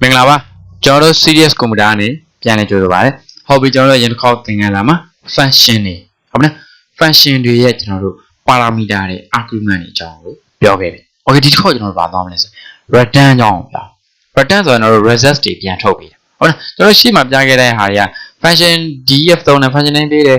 မင်္ဂလာပါကျွန်တော်တို့ serious computer ကနေပြန်လည်ကြိုဆိုပါရစေဟောပြီကျွန်တော်တို့ရင်တစ်ခေါက်သင်ခန်းလာမှာ function တွေဟုတ်မလား function တွေရဲ့ကျွန်တော်တို့ parameter တွေ argument တွေအကြောင်းကိုပြောခဲ့တယ် okay ဒီတစ်ခေါက်ကျွန်တော်တို့ဗာသွားမလဲဆို return အကြောင်းကိုပြော return ဆိုရင်တော့ result တွေပြန်ထုတ်ပေးတယ်ဟုတ်လားကျွန်တော်ရှေ့မှာပြခဲ့တဲ့ဟာတွေက function df သုံးတယ် function name ပေးတယ်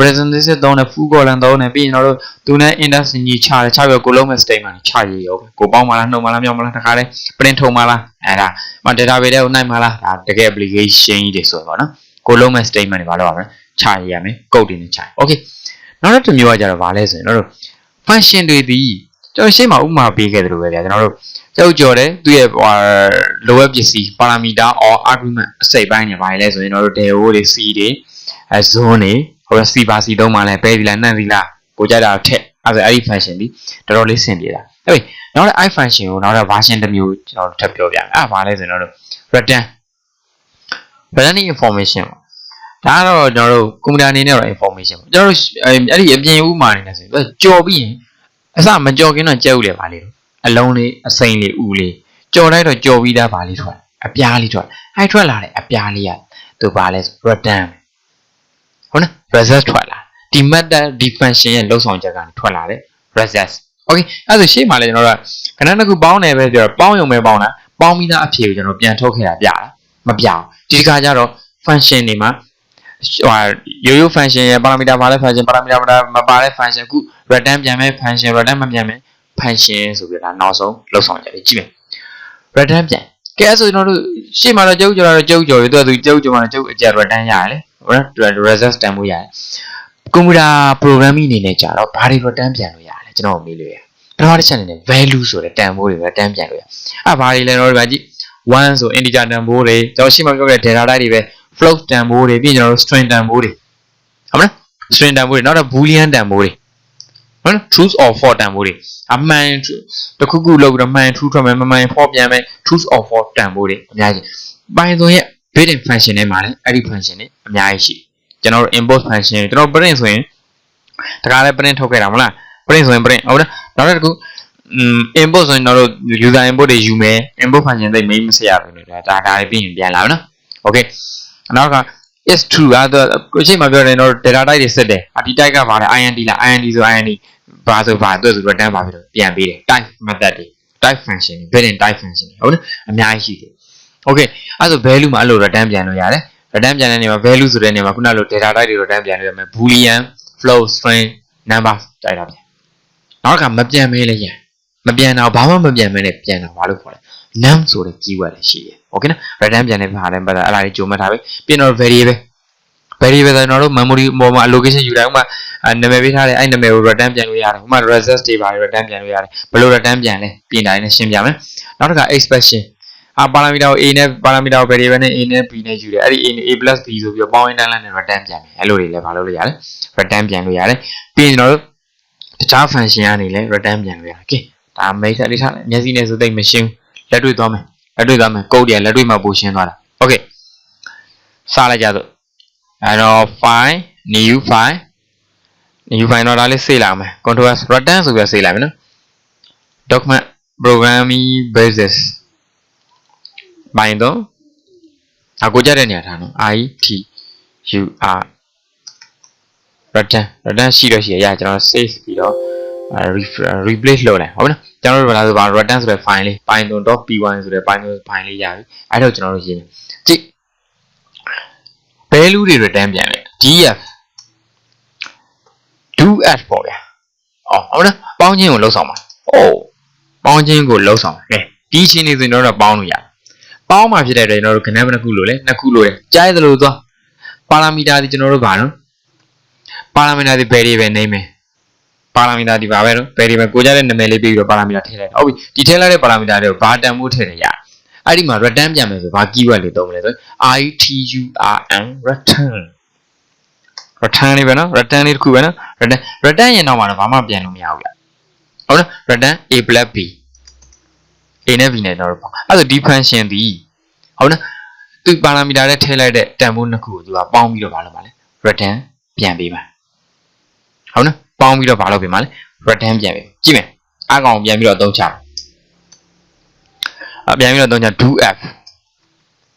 presentation သုံးတယ် full column သုံးတယ်ပြီးရင်ကျွန်တော်တို့သူနဲ့ index ကြီးချတယ်ချပြီးကိုလုံးမဲ့ statement ချရေးရောပဲကိုပေါင်းမလားနှုတ်မလားမြောက်မလားတခါလဲ print ထုံမလားအဲ့ဒါမ database တွေကိုနိုင်မလားဒါတကယ် application ကြီးတွေဆိုတော့နော်ကိုလုံးမဲ့ statement တွေဘာလို့ပါမလဲချရေးရမယ် code တွေနဲ့ချရေး okay နောက်တစ်မျိုးကကြတော့ဗာလဲဆိုရင်ကျွန်တော်တို့ function တွေဒီကျွန်တော်ရှေ့မှာဥပမာပေးခဲ့သလိုပဲဗျာကျွန်တော်တို့ ကြောက်ကြော်တယ်သူ့ရဲ့ဟို lower ပစ္စည်း parameter or argument အစိတ်ပိုင်းတွေဗာလဲဆိုရင်ကျွန်တော်တို့ del တွေ c တွေအဲ zone တွေဟို c ပါ c သုံးမှလဲပဲဒီလားနှံ့ဒီလားကိုကြတာထက်အဲ့ဒါအဲ့ဒီ function ဒီတော်တော်လေးဆင်ပြေတာဟုတ်ပြီနောက်တဲ့ i function ကိုနောက်တဲ့ version တစ်မျိုးကျွန်တော်တို့ထပ်ပြောပြမယ်အဲ့ဒါဗာလဲဆိုရင်ကျွန်တော်တို့ return return information ဒါကတော့ကျွန်တော်တို့ကွန်ပျူတာအနေနဲ့တော့ information ပေါ့ကျွန်တော်တို့အဲ့ဒီအပြင်ဥမာအနေနဲ့ဆိုရင်ကြော်ပြီးရင်အစမကြော်ခင်တော့ကြက်ဥလေပါလေ အလုံးလေးအစိမ်လေးဥလေးကြော်လိုက်တော့ကြော်ပြီးသားပါလေးထွက်အပြားလေးထွက်အဲ့ထွက်လာတဲ့အပြားလေးကသူပါလဲ return ဟုတ်နော် result ထွက်လာဒီ method ဒီ function ရဲ့လောက်ဆောင်ချက်ကနေထွက်လာတဲ့ result okay အဲ့ဒါဆိုရှေ့မှာလဲကျွန်တော်တို့ကခဏတစ်ခုပေါင်းတယ်ပဲပြောတော့ပေါင်းရုံပဲပေါင်းတာပေါင်းပြီးသားအဖြေကိုကျွန်တော်ပြန်ထုတ်ခဲ့တာပြတာမပြအောင်ဒီတစ်ခါကျတော့ function တွေမှာဟိုရိုးရိုး function ရဲ့ parameter ပါလဲ function parameter မပါလဲ function ခု return ပြန်မဲ့ function return မပြန်မဲ့ function ဆိုပြီးတော့နောက်ဆုံးလောက်ဆောင်ချက်တွေကြည့်မယ် return ပြန်ကဲဆိုကျွန်တော်တို့ရှေ့မှာတော့ကျုပ်ကြော်တော့ကျုပ်ကြော်ရတော့သူကျုပ်ကြော်မှာကျုပ်အကြ return ရတယ်လေဟုတ်လား result တန်ဖို့ရတယ်ကွန်ပျူတာ programming အနေနဲ့ကြာတော့ဘာတွေ return ပြန်လို့ရလဲကျွန်တော်မေးလို့ရပထမတစ်ချက်အနေနဲ့ value ဆိုတဲ့တန်ဖိုးတွေ return ပြန်လို့ရအဲ့ဘာတွေလဲတော့ဒီမှာကြည့်1ဆို integer တန်ဖိုးတွေကျွန်တော်ရှေ့မှာပြောခဲ့တဲ့ data type တွေပဲ float တန်ဖိုးတွေပြီးကျွန်တော်တို့ string တန်ဖိုးတွေဟုတ်မလား string တန်ဖိုးတွေနောက်တော့ boolean တန်ဖိုးတွေဟုတ် နော် truth or false တန်ဖိုးတွေအမှန်တခုခုလောက်ပြီးတော့မှန် true ထွက်မယ်မမှန် false ပြန်မယ် truth or false တန်ဖိုးတွေအများကြီး Python ရဲ့ built-in function ထဲမှာလည်းအဲ့ဒီ function တွေအများကြီးရှိကျွန်တော်တို့ import function ကျွန်တော် print ဆိုရင်တခါလဲ print ထုတ်ခဲ့တာမလား print ဆိုရင် print ဟုတ်လားနောက်တစ်ခု import ဆိုရင်တော့ user input တွေယူမယ် import function သိမေးမစရဘူးလေဒါဒါတွေပြီးရင်ပြန်လာမယ်နော် okay နောက်က is true အဲ့တော့ကိုချိန်မှာပြောတယ်တော့ data type တွေစစ်တယ်အဒီ type ကဘာလဲ int လား int ဆို int ဘာဆိုဘာအတွက်ဆိုတော့ return ပါပြီးတော့ပြန်ပေးတယ် type method တွေ type function တွေ built-in type function တွေဟုတ်နော်အများကြီးရှိတယ် okay အဲ့ဆို value မှာအဲ့လို return ပြန်လို့ရတယ် return ပြန်တဲ့နေရာမှာ value ဆိုတဲ့နေရာမှာခုနလို data type တွေ return ပြန်လို့ရမယ် boolean float string number တိုက်တာပြန်နောက်ကမပြန်မဲလဲရမပြန်တော့ဘာမှမပြန်မဲနဲ့ပြန်တော့ဘာလို့ခေါ်လဲ num ဆိုတဲ့ keyword လည်းရှိတယ်။ okay နော် return ပြန်တဲ့ဘာလဲပတ်တာအဲ့ဒါလေးကြိုမှတ်ထားပဲ။ပြီးတော့ variable variable ဆိုတော့ကျွန်တော်တို့ memory ပေါ်မှာ allocation ယူတိုင်းဥမာနာမည်ပေးထားတဲ့အဲ့နာမည်ကို return ပြန်လို့ရတယ်ဥမာ results တွေပါ return ပြန်လို့ရတယ်ဘယ်လို return ပြန်လဲပြင်တိုင်းနဲ့ရှင်းပြမယ်နောက်တစ်ခါ expression အာ parameter ကို a နဲ့ parameter ကို variable နဲ့ a နဲ့ b နဲ့ယူတယ်အဲ့ဒီ a a b ဆိုပြီးတော့ point inline နဲ့ return ပြန်တယ်အဲ့လိုတွေလည်းမလုပ်လို့ရတယ် return ပြန်လို့ရတယ်ပြီးရင်ကျွန်တော်တို့တခြား function ကနေလည်း return ပြန်လို့ရတယ်ကဲဒါ main အလေးထားမျက်စိနဲ့ဆိုသိမရှင်းလက်တွေ့သွားမယ်လက်တွေ့သွားမယ် code တွေလက်တွေ့မှာပိုရှင်းသွားတာ okay စလိုက်ကြစို့ အဲ့တော့ file new file new file တော့ဒါလေးစေးလာမယ် control s return ဆိုပြီးစေးလိုက်မယ်နော် document programming basis ဘိုင်းတော့အခုကြတဲ့နေရာထားနော် i t u r return return ရှိတော့ရှိရရကျွန်တော် save ပြီးတော့ replace လုပ်လိုက်ဟုတ်နော်ကျွန်တော်တို့ဘာလို့ဆိုပါ return ဆိုတဲ့ file လေး python.py ဆိုတဲ့ python file လေးရပြီအဲ့တော့ကျွန်တော်တို့ရေးမယ်ကြည့် value တွေ return ပြန်တယ် df do at ပေါ့ဗျာအော်ဟုတ်နော်ပေါင်းချင်းကိုလှုပ်ဆောင်ပါအိုးပေါင်းချင်းကိုလှုပ်ဆောင်ပါကဲဒီချင်းနေဆိုရင်တော့ပေါင်းလို့ရတယ်ပေါင်းမှဖြစ်တဲ့အတွက်ကျွန်တော်တို့ခဏဘယ်နှခုလို့လဲနှစ်ခုလို့ရကြားရသလိုသွားပါရာမီတာဒီကျွန်တော်တို့ဘာနော်ပါရာမီတာဒီ variable name ပဲပါရာမီတာဒီပါပဲနော် variable ကိုကြတဲ့နာမည်လေးပြီးပြီးတော့ပါရာမီတာထည့်လိုက်ဟုတ်ပြီဒီထည့်လိုက်တဲ့ပါရာမီတာတွေကိုဘာတန်ဖို့ထည့်နေရ အဲ့ဒီမှာ return ပြန်မယ်ဆိုဘာ keyword လေးသုံးမလဲဆို iturn return return လေးပဲနော် return လေးတစ်ခုပဲနော် return return ရင်တော့မှတော့ဘာမှပြန်လို့မရဘူးဗျဟုတ်နော် return a plus b a နဲ့ b နဲ့တော့ပေါ့အဲ့ဒါဒီ function ဒီဟုတ်နော်သူပါရာမီတာနဲ့ထည့်လိုက်တဲ့တန်ဖိုးနှစ်ခုကိုသူကပေါင်းပြီးတော့ဘာလုပ်မှာလဲ return ပြန်ပေးမှာဟုတ်နော်ပေါင်းပြီးတော့ဘာလုပ်ပေးမှာလဲ return ပြန်ပေးကြည့်မယ်အကောင်ပြန်ပြီးတော့အသုံးချ အပြန်ပြီးတော့အသုံးချ do f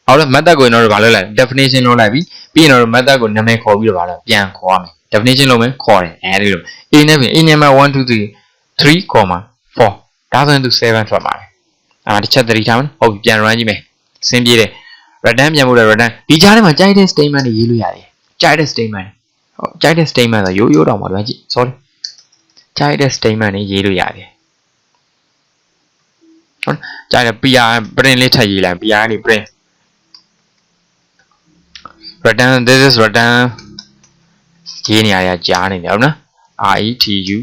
ဟုတ်လား method ကိုကျွန်တော်တို့ဘာလုပ်လိုက် definition လုပ်လိုက်ပြီပြီးရင်တော့ method ကိုနာမည်ခေါ်ပြီးတော့ဘာလဲပြန်ခေါ်ရမယ် definition လုပ်မယ်ခေါ်တယ်အဲဒီလို a နဲ့ပြင် a နဲ့မှာ1 2 3 3 4ဒါဆိုရင်သူ7ထွက်ပါတယ်အာတစ်ချက်သတိထားမယ်ဟုတ်ပြီပြန် run ကြည့်မယ်စင်းပြေးတယ် return ပြန်ဖို့လည်း return ဒီကြားထဲမှာကြိုက်တဲ့ statement တွေရေးလို့ရတယ်ကြိုက်တဲ့ statement ဟုတ်ကြိုက်တဲ့ statement ဆိုရိုးရိုးတော့မှာဗျာကြည့် sorry ကြိုက်တဲ့ statement တွေရေးလို့ရတယ် ဟုတ်ကြိုက်တဲ့ PR print လေးထပ်ရေးလိုက် PR လေး print return this is return ရေးနေရတာကြားနေတယ်ဟုတ်နော် R E T U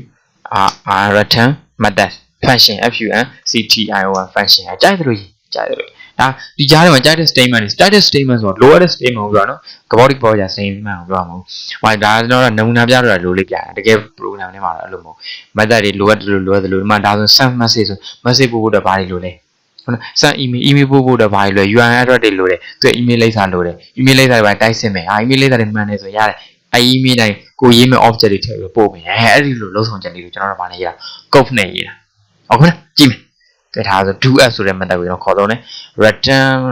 R R return method function F U N C T I O N function အကြိုက်တယ်လို့ရေးကြိုက်တယ်လို့ ဒါဒီကြားထဲမှာကြိုက်တဲ့ statement တွေ static statement ဆိုတော့ lower တဲ့ statement ကိုပြောတာနော်ကဘောဒီပေါ်ကြ statement ကိုပြောမှာမဟုတ်ဟိုဒါကျွန်တော်ကနမူနာပြတော့လိုလေးပြတာတကယ် program ထဲမှာတော့အဲ့လိုမဟုတ် method တွေ lower တယ်လို့ lower တယ်လို့ဒီမှာဒါဆို send message ဆို message ပို့ဖို့တော့ဘာတွေလိုလဲဟုတ်နော် send email email ပို့ဖို့တော့ဘာတွေလိုလဲ URL address တွေလိုတယ်သူ email လိပ်စာလိုတယ် email လိပ်စာတွေဘာတိုက်စစ်မယ်ဟာ email လိပ်စာတွေမှန်တယ်ဆိုရတယ်အဲ email တိုင်းကိုရေးမဲ့ object တွေထည့်ပြီးပို့မယ်အဲအဲ့ဒီလိုလုံးဆောင်ချက်လေးကိုကျွန်တော်တို့ဗာနေရ code နဲ့ရေးတာဟုတ်ကဲ့ကြည့်မယ် ကဲဒါဆို do as ဆိုတဲ့ method ကိုကျွန်တော်ခေါ်တော့တယ် return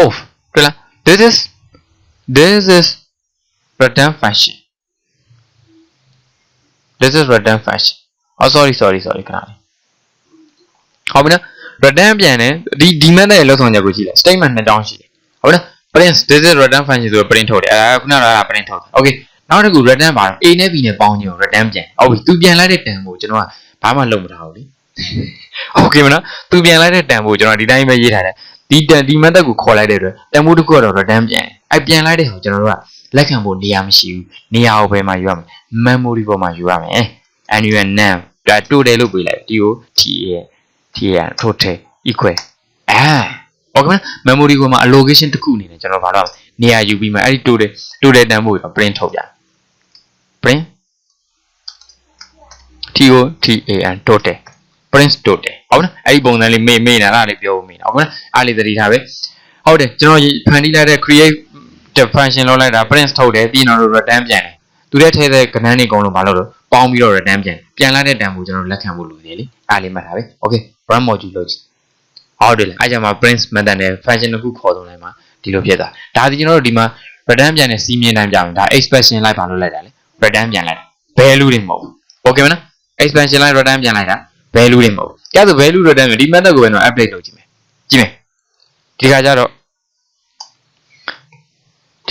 of တွေ့လား this is this is return function this is return function oh sorry sorry sorry ခဏလေးဟုတ်ပြီနော် return ပြန်တယ်ဒီဒီ method ရဲ့လောက်ဆောင်ချက်ကိုကြည့်လိုက် statement နှစ်ကြောင်းရှိတယ်ဟုတ်ပြီနော် print this is return function ဆိုတော့ print ထုတ်တယ်အဲခုနက print ထုတ်တယ် okay နောက်တစ်ခု return ပါ A နဲ့ B နဲ့ပေါင်းခြင်းကို return ပြန်ဟုတ်ပြီသူပြန်လိုက်တဲ့တန်ကိုကျွန်တော်က ဘာမှလုပ်မထားဘူးလေ okay မနော်သူပြန်လိုက်တဲ့တန်ကိုကျွန်တော်ဒီတိုင်းပဲရေးထားတယ်ဒီတန်ဒီ method ကိုခေါ်လိုက်တဲ့အတွက်တန်ဖိုးတစ်ခုကတော့ return ပြန်တယ်အဲပြန်လိုက်တဲ့ဟိုကျွန်တော်တို့ကလက်ခံဖို့နေရာမရှိဘူးနေရာကိုဘယ်မှာယူရမလဲ memory ပေါ်မှာယူရမယ် annual name ဒါ total လို့ပေးလိုက် TO TA TA total equal အာ okay မ memory ကိုမှာ allocation တစ်ခုအနေနဲ့ကျွန်တော်ဘာတော့နေရာယူပြီးမှအဲ့ဒီ total total တန်ဖိုးကို print ထုတ်ပြ print TO TAN total print total ဟုတ်နော်အဲ့ဒီပုံစံလေးမေ့မေ့နေတာအဲ့ဒါလေးပြောဖို့မေ့တာဟုတ်နော်အဲ့လေးသတိထားပဲဟုတ်တယ်ကျွန်တော်ဖန်တီးလိုက်တဲ့ create the function လောက်လိုက်တာ print ထုတ်တယ်ပြီးတော့ return ပြန်တယ်သူတဲ့ထဲတဲ့ကဏ္ဍတွေအကုန်လုံးဘာလို့လဲပေါင်းပြီးတော့ return ပြန်ပြန်လာတဲ့တန်ဖိုးကျွန်တော်လက်ခံဖို့လိုတယ်လေအဲ့လေးမှတ်ထားပဲ okay run module လုပ်ကြည့်ဟုတ်တယ်လေအဲ့ကြမှာ print method နဲ့ function တစ်ခုခေါ်သုံးလိုက်မှာဒီလိုဖြစ်သွားဒါဒီကျွန်တော်တို့ဒီမှာ return ပြန်တဲ့စီးမြင်တိုင်းပြန်မယ်ဒါ expression လိုက်ပါလို့လိုက်တာလေ return ပြန်လိုက်တာ value တွေမဟုတ်ဘူး okay မနော် expansion line return ပြန်လိုက်တာ value တွေမဟုတ်ဘူး။ကြာဆို value return မျိုးဒီ method ကိုပဲတော့ update လုပ်ကြည့်မယ်။ကြည့်မယ်။ဒီခါကျတော့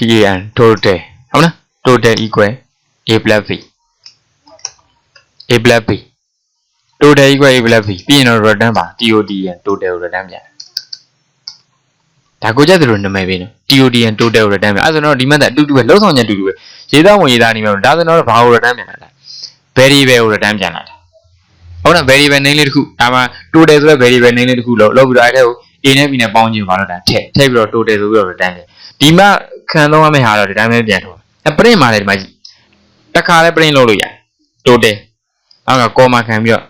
tan total ဟုတ်လား total equal a plus b a plus b total equal a plus b ပြီးရင်တော့ return ပါ tod ရ total ကို return ပြန်ဒါကိုကြတဲ့လိုနာမည်ပေးနော် tod ရ total ကို return ပြန်အဲဆိုတော့ဒီ method အတူတူပဲလုံးဆောင်ချက်အတူတူပဲရေးသားဝင်ရေးသားနေမှာဒါဆိုတော့ဘာကို return ပြန်လာလဲ variable ကို return ပြန်လာတယ်ဟုတ်လား variable name လေးတစ်ခုဒါမှ total ဆိုတဲ့ variable name လေးတစ်ခုလို့လောက်ပြီးတော့အဲ့ဒါကို a နဲ့ b နဲ့ပေါင်းခြင်းပါတော့ဒါထည့်ထည့်ပြီးတော့ total ဆိုပြီးတော့ return တယ်ဒီမှာခံသုံးရမယ့်ဟာတော့ဒီတိုင်းပဲပြန်ထုတ်အဲ print မှာလည်းဒီမှာကြည့်တစ်ခါလဲ print လုပ်လို့ရတယ် total နောက်က comma ခံပြီးတော့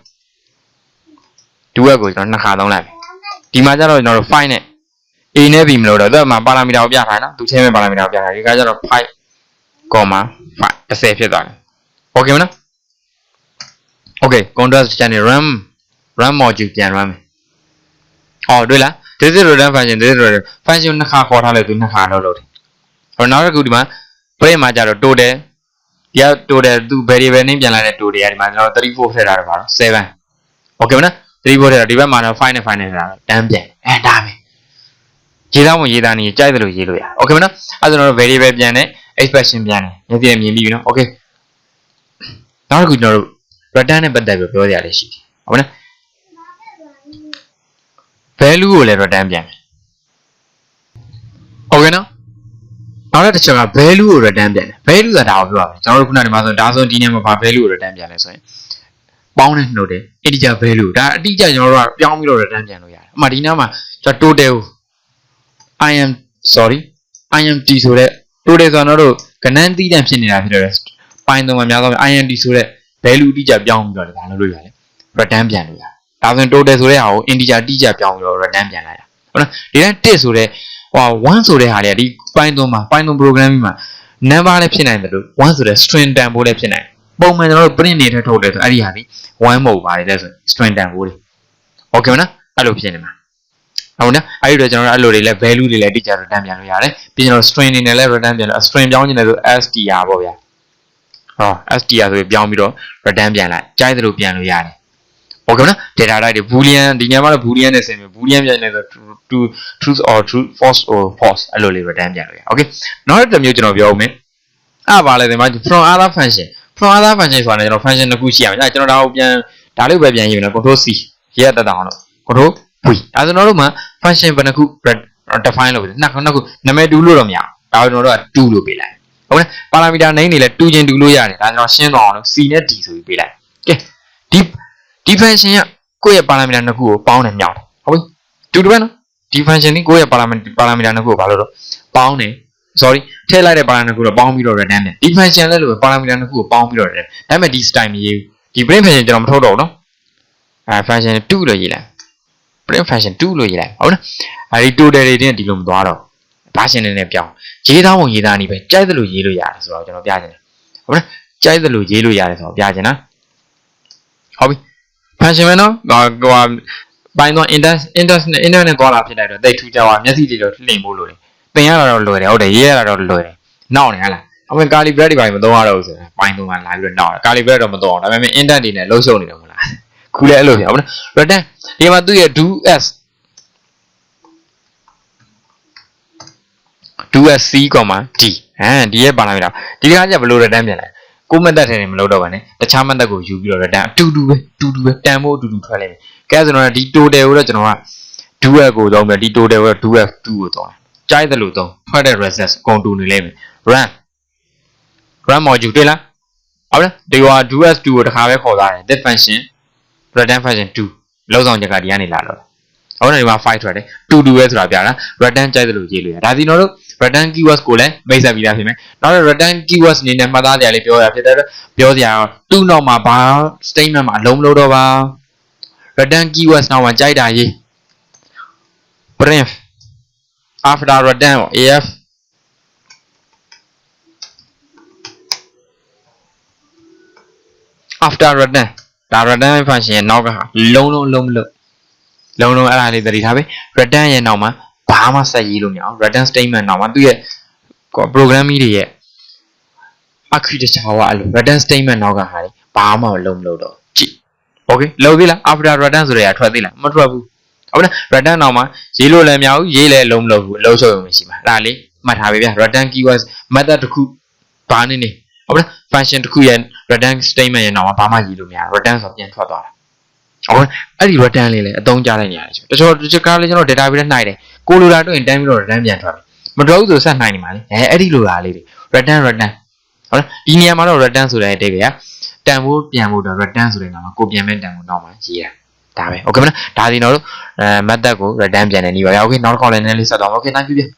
do ကိုကျွန်တော်နှစ်ခါသုံးလိုက်မယ်ဒီမှာကျတော့ကျွန်တော်တို့ file နဲ့ a နဲ့ b မလို့တော့သူကမှာ parameter ကိုပြထားတယ်နော်သူချင်းမဲ့ parameter ကိုပြထားတယ်ဒီကကျတော့5 comma 5 10ဖြစ်သွားတယ် okay မနော် okay contrast channel run run module ပြန် run မယ်ဟောတွေ့လား this is return function this is return function နှစ်ခါခေါ်ထားလိုက်သူနှစ်ခါလောက်လုပ်တယ်ဟောနောက်တစ်ခုဒီမှာ print မှာကျတော့ total ဒီက total သူ variable name ပြန်လာတဲ့ total ကဒီမှာကျွန်တော်34ထည့်ထားတယ်ပါတော့7 okay မနော်34ထည့်တာဒီဘက်မှာတော့5နဲ့5နဲ့ထည့်တာတန်းပြန်အဲဒါပဲရေးသားဝင်ရေးသားနေကြိုက်တယ်လို့ရေးလို့ရ okay မနော်အဲဆိုတော့ variable ပြန်တယ် expression ပြန်တယ်မြင်ပြမြင်ပြီးပြီနော် okay နောက်တစ်ခုကျွန်တော်တို့ return နဲ့ပတ်သက်ပြီးပြောကြရလေးရှိတယ်ဟုတ်မလား value ကိုလည်း return ပြန်တယ်ဟုတ်ကဲ့နော်နောက်တစ်ချက်က value ကို return ပြန်တယ် value ဆိုတာဒါကိုပြောပါမယ်ကျွန်တော်တို့ခုနကဒီမှာဆိုဒါဆိုဒီနေရာမှာဘာ value ကို return ပြန်လဲဆိုရင်ပေါင်းနဲ့နှုတ်တယ် integer value ဒါအတိအကျကျွန်တော်တို့ကပြောင်းပြီးတော့ return ပြန်လို့ရတယ်အမှဒီနားမှာကျွန်တော် total ကို i am sorry imt ဆိုတဲ့ total ဆိုတော့တို့ကဏ္ဍသီးတန့်ဖြစ်နေတာဖြစ်တဲ့ပိုင်းသုံးမှာများသော int ဆိုတဲ့ value အတိအကျပြောင်းပြီးတော့ဒါလုပ်လို့ရတယ် return ပြန်လို့ရတယ်ဒါဆိုရင် total ဆိုတဲ့ဟာကို integer အတိအကျပြောင်းပြီးတော့ return ပြန်လိုက်တာဟုတ်လားဒီတိုင်း1ဆိုတဲ့ဟို1ဆိုတဲ့ဟာတွေကဒီပိုင်းသုံးမှာပိုင်းသုံး programming မှာ number လည်းဖြစ်နိုင်တယ်လို့1ဆိုတဲ့ string တန်ဖိုးလည်းဖြစ်နိုင်ပုံမှန်ကျွန်တော်တို့ print နေထဲထုတ်တယ်ဆိုအဲ့ဒီဟာဒီ1မဟုတ်ပါလေလဲဆို string တန်ဖိုးတွေ okay မနော်အဲ့လိုဖြစ်နေမှာဟုတ်နော်အဲ့ဒီတော့ကျွန်တော်တို့အဲ့လိုတွေလဲ value တွေလဲတိကျ return ပြန်လို့ရတယ်ပြီးကျွန်တော် string အနေနဲ့လဲ return ပြန်လို့ string ပြောင်းချင်တယ်ဆို str ပေါ့ဗျာ ဟော str ဆိုပြီးပြောင်းပြီးတော့ return ပြန်လိုက်ကြိုက်သလိုပြန်လို့ရတယ်ဟုတ်ကဲ့နော် data type တွေ boolean ဒီနေရာမှာတော့ boolean နဲ့ဆင်ပြီး boolean ပြန်နေဆို true truth or true false or false အဲ့လိုလေး return ပြန်လို့ရ Okay နောက်တစ်မျိုးကျွန်တော်ပြောဦးမယ်အဲ့ပါလေဒီမှာ from other function from other function ဆိုတာ ਨੇ ကျွန်တော် function တစ်ခုရှိရမယ်အဲ့ကျွန်တော်ဒါကိုပြန်ဒါလေးပဲပြန်ရေးမယ်နော် control c ရေးရတတ်အောင်လို့ control v ဒါဆိုတော့တို့မှာ function ဘယ်နှခု define လုပ်ပြီးနှစ်ခုနှစ်ခုနာမည်တူလို့တော့မရဘူးဒါကိုကျွန်တော်တို့က 2လို့ပေးလိုက် ဟုတ်လား parameter name တွေလည်းတူချင်းတူလို့ရတယ်ဒါကျွန်တော်ရှင်းသွားအောင်လို့ c နဲ့ d ဆိုပြီးပေးလိုက်ကဲဒီဒီ function ကကိုယ့်ရဲ့ parameter နှစ်ခုကိုပေါင်းတယ်မြောက်တယ်ဟုတ်ပြီတူတူပဲနော်ဒီ function นี่ကိုယ့်ရဲ့ parameter parameter နှစ်ခုကိုဘာလို့တော့ပေါင်းတယ် sorry ထည့်လိုက်တဲ့ parameter နှစ်ခုတော့ပေါင်းပြီးတော့ return တယ်ဒီ function လည်းလို့ parameter နှစ်ခုကိုပေါင်းပြီးတော့ return ဒါပေမဲ့ဒီ style မရေးဘူးဒီ print function ကျွန်တော်မထုတ်တော့ဘူးနော်အဲ function 2လို့ရေးလိုက် print function 2လို့ရေးလိုက်ဟုတ်နော်အဲဒီ total တွေတင်းဒီလိုမသွားတော့ ဘာရှင်းနေနဲ့ပြောင်းရေးသားပုံရေးသားနေပဲကြိုက်သလိုရေးလို့ရတယ်ဆိုတော့ကျွန်တော်ပြချင်တယ်ဟုတ်နော်ကြိုက်သလိုရေးလို့ရတယ်ဆိုတော့ပြချင်တာဟုတ်ပြီ function ပဲနော်ဟိုဟိုပိုင်းတော့ internet internet internet သွားလာဖြစ်လိုက်တော့တိတ်ထူးကြပါမျက်စိတွေတော့လှင်ဖို့လိုတယ်သင်ရတာတော့လွယ်တယ်ဟုတ်တယ်ရေးရတာတော့လွယ်တယ်နောက်နေဟလားအမေကာလီဘရက်တွေပိုင်းမသုံးရတော့ဘူးဆိုတာပိုင်းသုံးကလာပြီးတော့နောက်ကာလီဘရက်တော့မသုံးအောင်ဒါပေမဲ့ internet တွေနဲ့လှုပ်ရှုပ်နေတယ်မဟုတ်လားခုလည်းအဲ့လိုဖြစ်ဟုတ်နော် return ဒီမှာသူ့ရဲ့ do s do s c, d ဟမ်ဒီရဲ့ပါလာပြီလားဒီကကြဘယ်လို return ပြန်လဲကိုမသက်ထဲနေမလုပ်တော့ပါနဲ့တခြားမသက်ကိုယူပြီးတော့ return အတူတူပဲအတူတူပဲတန်ဖို့အတူတူထွက်လိုက်မယ်ကဲဆိုတော့ဒီ total ကိုတော့ကျွန်တော်က do s ကိုသုံးပြီးဒီ total ကို do s 2ကိုသုံးတယ်ကြိုက်တယ်လို့သုံးထွက်တဲ့ result အကုန်တူနေလိမ့်မယ် run run module တွေ့လားဟုတ်လားဒီက do s 2ကိုတစ်ခါပဲခေါ်သွားတယ် this function return function 2လောက်ဆောင်ချက်ကဒီကနေလာတော့ဟုတ်တယ်ဒီမှာ file ထွက်တယ်2 2ပဲဆိုတာပြတာ return ကြိုက်တယ်လို့ရေးလို့ရဒါစီတော့တို့ return keywords ကိုလည်းမိတ်ဆက်ပြီးသားဖြစ်မယ်နောက်တော့ return keywords အနေနဲ့မှတ်သားစရာလေးပြောရဖြစ်တဲ့အတွက်ပြောစရာသူ့နောက်မှာဘာ statement မှာအလုံးမလို့တော့ပါ return keywords နောက်မှာကြိုက်တာရေး print after return af after return ဒါ return function ရဲ့နောက်ကဟာလုံးလုံးလုံးမလို့လုံးလုံးအဲ့ဒါလေးသတိထားပဲ return ရဲ့နောက်မှာ ဘာမှဆက်ရေးလို့မရအောင် return statement နောက်မှာသူ့ရဲ့ program ကြီးတွေရဲ့ architecture ကအဲ့လို return statement နောက်ကဟာလေဘာမှမလုံးမလို့တော့ကြည့် okay လောက်ပြီလား after return ဆိုတဲ့အထွက်သေးလားမထွက်ဘူးဟုတ်လား return နောက်မှာရေးလို့လည်းမရဘူးရေးလည်းလုံးမလို့ဘူးအလုံးချုပ်ရုံမရှိမှာအဲ့ဒါလေးမှတ်ထားပြီဗျ return keywords method တစ်ခုဘာနေနေဟုတ်လား function တစ်ခုရဲ့ return statement ရဲ့နောက်မှာဘာမှရေးလို့မရ return ဆိုပြန်ထွက်သွားတာ ဟုတ်အဲ့ဒီ return လေးလည်းအသုံးချလိုက်နေရတယ်တချို့တချို့ကားလေးကျွန်တော် database နဲ့နှိုက်တယ်ကိုလိုလာတွေ့ရင်တန်းပြီးတော့ return ပြန်ထွက်ပြီမတော်ဘူးဆိုဆက်နှိုက်နေမှာလေအဲအဲ့ဒီလိုလာလေးတွေ return return ဟုတ်လားဒီနေရာမှာတော့ return ဆိုတဲ့အတိတ်ပဲတန်ဖို့ပြန်ဖို့တော့ return ဆိုတဲ့နာမှာကိုပြန်မဲ့တန်ဖို့နောက်မှာရေးတာဒါပဲ okay မလားဒါဒီတော့အဲ method ကို return ပြန်တယ်နေပါရ okay နောက်တစ်ခေါက်လည်းနည်းနည်းလေးဆက်တော့ okay thank you ပြန်